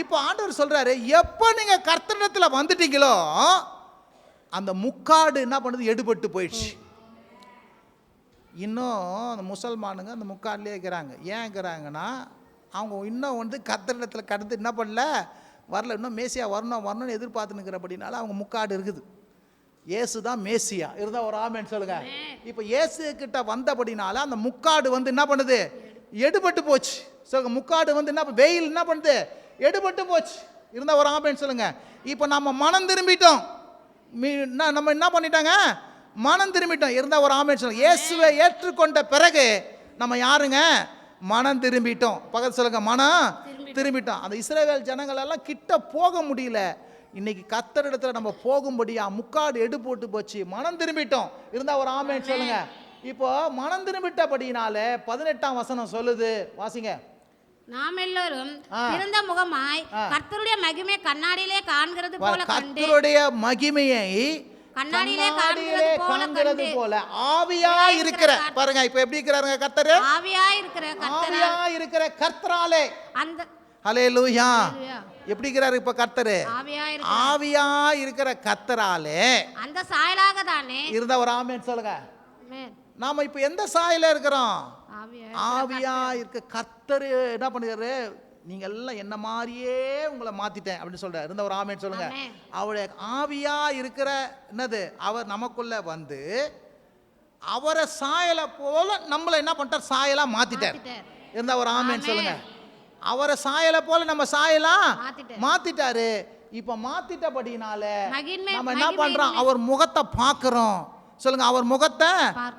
இப்போ ஆண்டவர் சொல்றாரு எப்போ நீங்க கர்த்தரிடத்துல வந்துட்டீங்களோ அந்த முக்காடு என்ன பண்ணுது? எடுபட்டு போயிடுச்சு. இன்னும் அந்த முசல்மானுங்க அந்த முக்காட்லேயே இருக்கிறாங்க. ஏன் இருக்கிறாங்கன்னா அவங்க இன்னும் வந்து கத்தரிடத்தில் கடந்து என்ன பண்ணல? வரல. இன்னும் மேசியா வரணும் வரணும்னு எதிர்பார்த்து நிற்கிறபடினால அவங்க முக்காடு இருக்குது. இயேசு தான் மேசியா. இருந்தால் ஒரு ஆமேன்னு சொல்லுங்க. இப்போ இயேசு கிட்ட வந்தபடினால அந்த முக்காடு வந்து என்ன பண்ணுது? எடுபட்டு போச்சு. சொல்லுங்க முக்காடு வந்து என்ன வெயில் என்ன பண்ணுது? எடுபட்டு போச்சு. இருந்தால் ஒரு ஆமேன்னு சொல்லுங்க. இப்போ நம்ம மனம் திரும்பிட்டோம். நம்ம என்ன பண்ணிட்டாங்க? மனம் திரும்பிட்டோம். இருந்தால் ஒரு ஆமேன்னு சொல்லுங்க. இயேசுவை ஏற்றுக்கொண்ட பிறகு நம்ம யாருங்க? மனம் திரும்பிட்டோம். பக்கத்து சொல்லுங்க மனம் திரும்பிட்டோம். அந்த இஸ்ரேவேல் ஜனங்கள் எல்லாம் கிட்ட போக முடியல. இன்னைக்கு இடத்துல நம்ம போகும்படியா முக்காடு எடு போட்டு போச்சு. மனம் திரும்பிட்டோம். இருந்தா ஒரு ஆமேன்னு சொல்லுங்க. இப்போ மனம் திரும்பிட்டபடினால பதினெட்டாம் வசனம் சொல்லுது. வாசிங்க. நாம் எல்லோரும் ஆ. திறந்த முகமாய். கர்த்தருடைய மகிமை கண்ணாடியிலே காண்கிறது போல கண்டு. கத்தருடைய மகிமையை கண்ணாடியிலே காண்கிறது போல ஆவியா இருக்கிற பாருங்க இப்ப எப்படி இருக்கிறாருங்க கத்தரு ஆவியாய் இருக்கிற கர்த்தர்? ஆவியா இருக்கிற கர்த்தராலே. அந்த ஹலே லூயா ஹalleluya. எப்படி இருக்கிறாரு இப்ப கர்த்தரு? ஆவியா இருக்கிற கர்த்தராலே. அந்த சாயலாக தானே இருந்த ஒரு ஆமேன்னு சொல்லுங்க. ஆமென். நாம இப்ப எந்த சாயில இருக்கிறோம்? ஆவியா இருக்க. கர்த்தர் என்ன பண்ணுறாரு நீங்க எல்லாம் என்ன மாதிரியே உங்களை மாத்திட்டேன் அப்படின்னு சொல்றாரு. இருந்த ஒரு ஆமேன்னு சொல்லுங்க. அவருடைய ஆவியா இருக்கிற என்னது? அவர் நமக்குள்ள வந்து அவரை சாயலை போல நம்மளை என்ன பண்ணிட்டார்? சாயலா மாத்திட்டார். இருந்தா ஒரு ஆமேன்னு ஆமென். சொல்லுங்க. அவரை சாயலை போல நம்ம சாயலா மாத்திட்டார். இப்ப மாத்திட்டபடினால நம்ம என்ன பண்றோம். அவர் முகத்தை பார்க்கிறோம். சொல்லுங்க அவர் முகத்தை.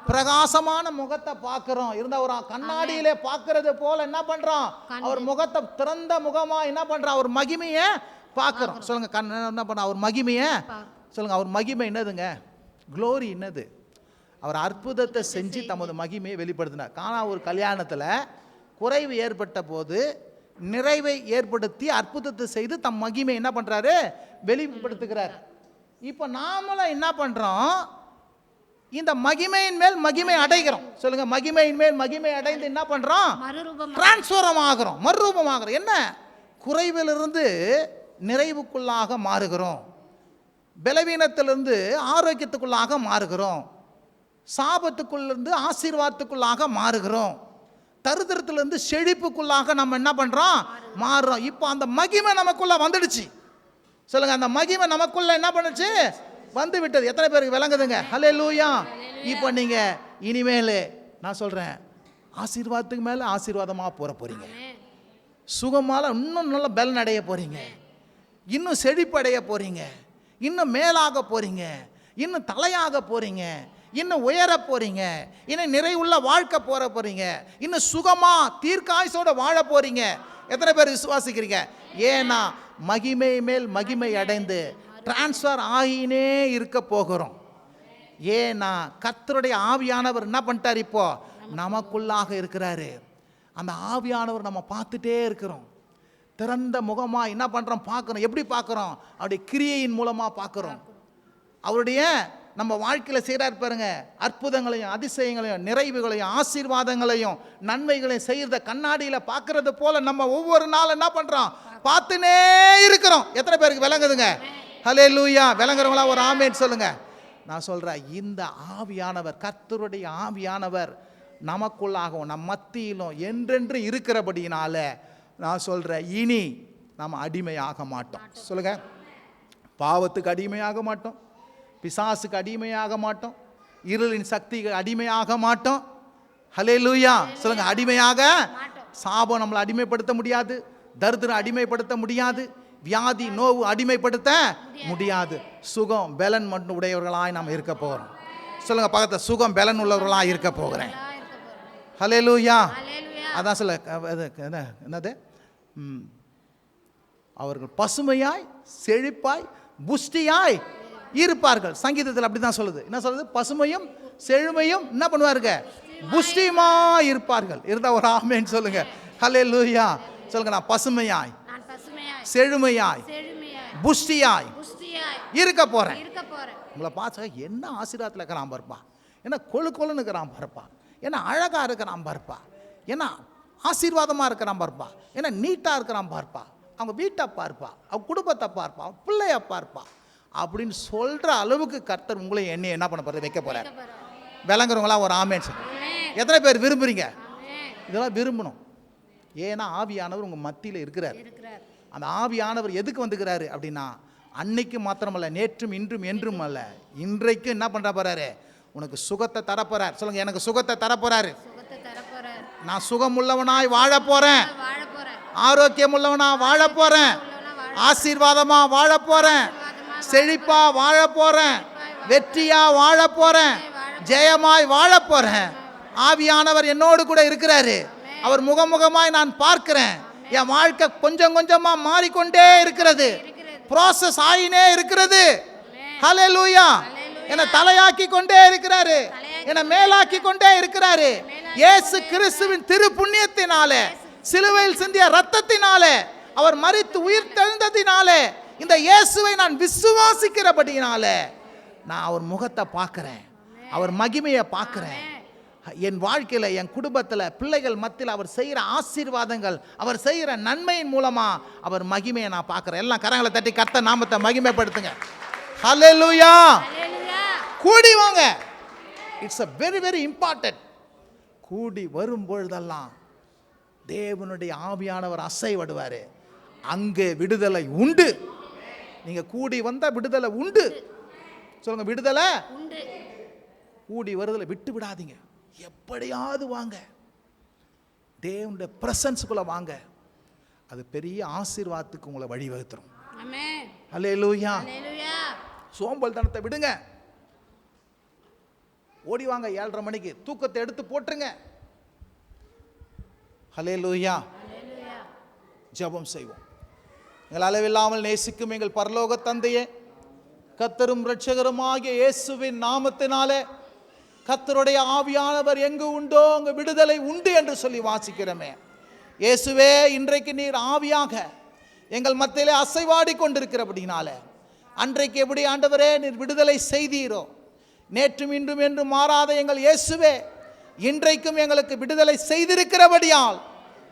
பிரகாசமான முகத்தை பார்க்கிறோம். இருந்த ஒரு கண்ணாடியிலே பார்க்கிறது போல என்ன பண்றோம். அவர் முகத்தை திறந்த முகமா என்ன பண்றோம் அவர் மகிமையை பார்க்கிறோம். சொல்லுங்க கண் என்ன பண்ண அவர் மகிமையை. சொல்லுங்க அவர் மகிமை என்னதுங்க? க்ளோரி என்னது? அவர் அற்புதத்தை செஞ்சு தமது மகிமையை வெளிப்படுத்தினார். காணா ஒரு கல்யாணத்தில் குறைவு ஏற்பட்ட போது நிறைவை ஏற்படுத்தி அற்புதத்தை செய்து தம் மகிமை என்ன பண்றாரு? வெளிப்படுத்துகிறார். இப்போ நாமளும் என்ன பண்றோம்? இந்த மகிமையின் மேல் மகிமை அடைகிறோம். சொல்லுங்க மகிமையின் மேல் மகிமை அடைந்து என்ன பண்றோம்? மறுரூபம் டிரான்ஸ்ஃபரம் ஆகிறோம் மறுரூபமாகிறோம். என்ன? குறைவிலிருந்து நிறைவுக்குள்ளாக மாறுகிறோம். பலவீனத்திலிருந்து ஆரோக்கியத்துக்குள்ளாக மாறுகிறோம். சாபத்துக்குள்ளிருந்து ஆசீர்வாதத்துக்குள்ளாக மாறுகிறோம். தருதரத்திலிருந்து செழிப்புக்குள்ளாக நம்ம என்ன பண்றோம்? மாறுறோம். இப்போ அந்த மகிமை நமக்குள்ள வந்துடுச்சு. சொல்லுங்க அந்த மகிமை நமக்குள்ள என்ன பண்ணுச்சு? வந்து விட்டது. எத்தனை பேருக்கு விளங்குதுங்க? ஹலே லூயா இப்போ நீங்க இனிமேல் நான் சொல்றேன். ஆசீர்வாதத்துக்கு மேல ஆசீர்வாதமா போற போறீங்க. ஆமென். சுகமால இன்னும் நல்ல பலன் அடைய போறீங்க. இன்னும் செழிப்படைய போறீங்க. இன்னும் மேலாக போறீங்க. இன்னும் தலையாக போறீங்க. இன்னும் உயர போறீங்க. இன்னும் நிறைவுள்ள வாழ்க்கை போற போறீங்க. இன்னும் சுகமா தீர்க்காயுசோட வாழ போறீங்க. எத்தனை பேர் விசுவாசிக்கிறீங்க? ஏன்னா மகிமை மேல் மகிமை அடைந்து டிரான்ஸ்ஃபர் ஆகினே இருக்க போகிறோம். ஏன்னா கத்தருடைய ஆவியானவர் என்ன பண்ணிட்டார் இப்போ? நமக்குள்ளாக இருக்கிறாரு. அந்த ஆவியானவர் நம்ம பார்த்துட்டே இருக்கிறோம். திறந்த முகமாக என்ன பண்ணுறோம் பார்க்குறோம். எப்படி பார்க்குறோம்? அவருடைய கிரியையின் மூலமாக பார்க்குறோம். அவருடைய நம்ம வாழ்க்கையில் செய்கிறார் பாருங்க. அற்புதங்களையும் அதிசயங்களையும் நிறைவுகளையும் ஆசீர்வாதங்களையும் நன்மைகளையும் செய்கிறத கண்ணாடியில் பார்க்கறது போல நம்ம ஒவ்வொரு நாளும் என்ன பண்ணுறோம் பார்த்துனே இருக்கிறோம். எத்தனை பேருக்கு விளங்குதுங்க? ஹலே லூயா விளங்குறவங்களா ஒரு ஆமேன்னு சொல்லுங்க. நான் சொல்கிறேன் இந்த ஆவியானவர் கர்த்தருடைய ஆவியானவர் நமக்குள்ளாகவும் நம் மத்தியிலும் என்றென்று இருக்கிறபடியினால நான் சொல்கிறேன் இனி நம்ம அடிமையாக மாட்டோம். சொல்லுங்க. பாவத்துக்கு அடிமையாக மாட்டோம். பிசாசுக்கு அடிமையாக மாட்டோம். இருளின் சக்திக்கு அடிமையாக மாட்டோம். ஹலே லூயா சொல்லுங்க அடிமையாக? சாபம் நம்மளை அடிமைப்படுத்த முடியாது. தரித்திரம் அடிமைப்படுத்த முடியாது. வியாதி நோவு அடிமைப்படுத்த முடியாது. சுகம் பலன் மட்டும் உடையவர்களாய் நாம் இருக்க போகிறோம். சொல்லுங்க பக்கத்தில் சுகம் பலன் உள்ளவர்களாக இருக்க போகிறேன். ஹலே லூயா. அதான் சொல்ல என்னது. அவர்கள் பசுமையாய் செழிப்பாய் புஷ்டியாய் இருப்பார்கள். சங்கீதத்தில் அப்படி தான் சொல்லுது. என்ன சொல்லுது? பசுமையும் செழுமையும் என்ன பண்ணுவாருங்க? புஷ்டியுமா இருப்பார்கள். இருந்தா ஒரு ஆமேன்னு சொல்லுங்க. ஹலே லூயா சொல்லுங்க நான் பசுமையாய். செழுமையாய். புஷ்டியாய். இருக்க போறேன். உங்களை பார்த்தா என்ன ஆசீர்வாதத்தில் இருக்கிறான் பாருப்பா. என்ன கொழு கொழுன்னு இருக்கிறான் பாருப்பா. என்ன அழகா இருக்கிறான் பாருப்பா. என்ன ஆசீர்வாதமாக இருக்கிறான் பாருப்பா. என்ன நீட்டாக இருக்கிறான் பாருப்பா. அவங்க வீட்டை பார்ப்பா. அவங்க குடும்பத்தை பார்ப்பா. அவங்க பிள்ளைய பார்ப்பா. அப்படின்னு சொல்கிற அளவுக்கு கர்த்தர் உங்களை என்னை என்ன பண்ண போகிறது வைக்க போகிறார் விளங்குறவங்களாம் ஒரு ஆமேன். எத்தனை பேர் விரும்புறீங்க? இதெல்லாம் விரும்பணும். ஏன்னா ஆவியானவர் உங்கள் மத்தியில் இருக்கிறார். அந்த ஆவியானவர் எதுக்கு வந்துக்கிறாரு அப்படின்னா அன்னைக்கு மாத்திரமல்ல நேற்றும் இன்றும் என்றும் அல்ல. இன்றைக்கு என்ன பண்ணுற போறாரு? உனக்கு சுகத்தை தரப்போறார். சொல்லுங்க எனக்கு சுகத்தை தரப்போறாரு. நான் சுகமுள்ளவனாய் வாழ போறேன். வாழ போறார் ஆரோக்கியம் உள்ளவனா வாழ போறேன். ஆசீர்வாதமா வாழ போறேன். செழிப்பா வாழ போறேன். வெற்றியா வாழ போறேன். ஜெயமாய் வாழ போறேன். ஆவியானவர் என்னோடு கூட இருக்கிறாரு. அவர் முகமுகமாய் நான் பார்க்கிறேன். என் வாழ்க்கை கொஞ்சம் கொஞ்சமா மாறிக்கொண்டே இருக்கிறது. ப்ராசஸ் ஆயினே இருக்கிறது. ஹalleluya என்னை தலையாக்கி கொண்டே இருக்கிறாரு என்னை மேலாக்கி கொண்டே இருக்கிறாரு. இயேசு கிறிஸ்துவின் திரு புண்ணியத்தினாலே சிலுவையில் சிந்திய ரத்தத்தினாலே அவர் மரித்து உயிர் தெழுந்ததினாலே இந்த இயேசுவை நான் விசுவாசிக்கிறபடியினாலே நான் அவர் முகத்தை பார்க்கிறேன். அவர் மகிமையை பார்க்கிறேன். என் வாழ்க்கையில் என் குடும்பத்தில் பிள்ளைகள் மத்தியில் அவர் செய்கிற ஆசீர்வாதங்கள் அவர் செய்கிற நன்மையின் மூலமா அவர் மகிமையை நான் பார்க்குறேன். எல்லாம் கரங்களை தட்டி கர்த்த நாமத்தை மகிமைப்படுத்துங்க. ஹalleluya அல்லேலூயா கூடி வாங்க. It's a very very important கூடி வரும் பொழுதெல்லாம் தேவனுடைய ஆவியானவர் அசைவடுவார். அங்கே விடுதலை உண்டு. நீங்கள் கூடி வந்த விடுதலை உண்டு. சொல்லுங்க விடுதலை? உண்டு. கூடி வருதலை விட்டு விடாதீங்க எப்படியாவது வாங்க. தேவனுடைய பிரசன்ஸுக்குள்ளே வாங்க. அது பெரிய ஆசீர்வாதத்துக்கு உங்களை வழிவகுத்துரும். அல்லேலூயா சோம்பல் தனத்தை விடுங்க. ஓடி வாங்க ஏழரை மணிக்கு. தூக்கத்தை எடுத்து போட்டுருங்க. ஹலே லூயா ஜெபம் செய்வோம். எங்கள் அளவில்லாமல் நேசிக்கும் எங்கள் பரலோக தந்தையே கத்தரும் இரட்சகருமாகிய இயேசுவின் நாமத்தினாலே கத்தருடைய ஆவியானவர் எங்கு உண்டோ அங்கு விடுதலை உண்டு என்று சொல்லி வாசிக்கிறோமே. இயேசுவே இன்றைக்கு நீர் ஆவியாக எங்கள் மத்தியிலே அசைவாடி கொண்டிருக்கிறபடினால அன்றைக்கு எப்படி ஆண்டவரே நீர் விடுதலை செய்தீரோ? நேற்றும் இன்றும் என்று மாறாத எங்கள் இயேசுவே இன்றைக்கும் எங்களுக்கு விடுதலை செய்திருக்கிறபடியால்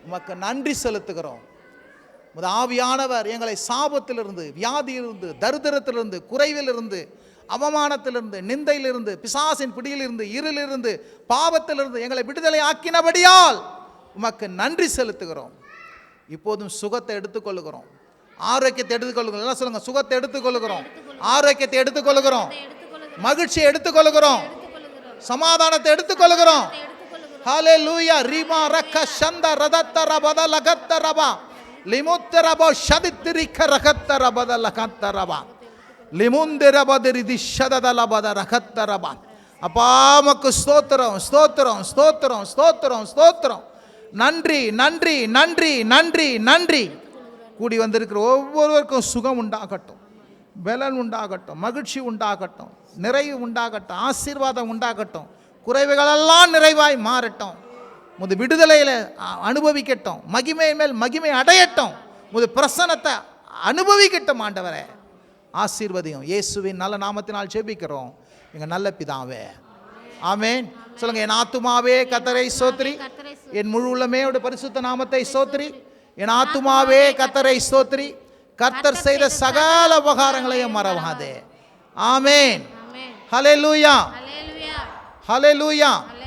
உமக்கு நன்றி செலுத்துகிறோம். ஆவியானவர் எங்களை சாபத்திலிருந்து வியாதியிலிருந்து தரித்திரத்திலிருந்து குறைவிலிருந்து அவமானத்திலிருந்து நிந்தையிலிருந்து பிசாசின் பிடியிலிருந்து இருளிலிருந்து பாவத்திலிருந்து எங்களை விடுதலை ஆக்கினபடியால் உமக்கு நன்றி செலுத்துகிறோம். இப்போதும் சுகத்தை எடுத்துக்கொள்கிறோம் ஆரோக்கியத்தை எடுத்துக்கொள்கிறோம் எல்லாம் சொல்லுங்க. சுகத்தை எடுத்துக்கொள்கிறோம் ஆரோக்கியத்தை எடுத்துக்கொள்கிறோம் எடுத்துக்கொள்ளுகிறோம். மகிழ்ச்சியை எடுத்துக்கொள்கிறோம் சமாதானத்தை எடுத்துக்கொள்கிறோம் ஹாலே லூயா ரீமா ரக்க சந்த ரதத்த ரபத லகத்த ரபா. லிமுத்த ரபோ சதித்திரிக்க ரகத்த ரபத லகத்த ரபா. லிமுந்திரபதிரி திஷதலபத ரகத்தரபா அப்பா மக்கு ஸ்தோத்திரம் ஸ்தோத்திரம் ஸ்தோத்திரம் ஸ்தோத்திரம் ஸ்தோத்திரம் நன்றி நன்றி நன்றி நன்றி நன்றி கூடி வந்திருக்கிற ஒவ்வொருவருக்கும் சுகம் உண்டாகட்டும் பலன் உண்டாகட்டும் மகிழ்ச்சி உண்டாகட்டும் நிறைவு உண்டாகட்டும் ஆசீர்வாதம் உண்டாகட்டும் குறைவுகளெல்லாம் நிறைவாய் மாறட்டும் முது விடுதலையில் அனுபவிக்கட்டும் மகிமை மேல் மகிமை அடையட்டும் முது பிரசனத்தை அனுபவிக்கட்டும் ஆண்டவரை ஆசீர்வதியும். இயேசுவின் நல்ல நாமத்தினால் ஜெபிக்கிறோம். எங்கள் நல்ல பிதாவே. ஆமென். சொல்லுங்க என் ஆத்துமாவே கத்தரை சோத்ரி என் முழு உள்ளமே அவருடைய பரிசுத்த நாமத்தை ஸ்தோத்திரி என் ஆத்துமாவே கத்தரை ஸ்தோத்திரி கர்த்தர் செய்த சகல உபகாரங்களையும் மறவாதே. ஆமென். ஹalleluya. அல்லேலூயா ஹalleluya. அல்லேலூயா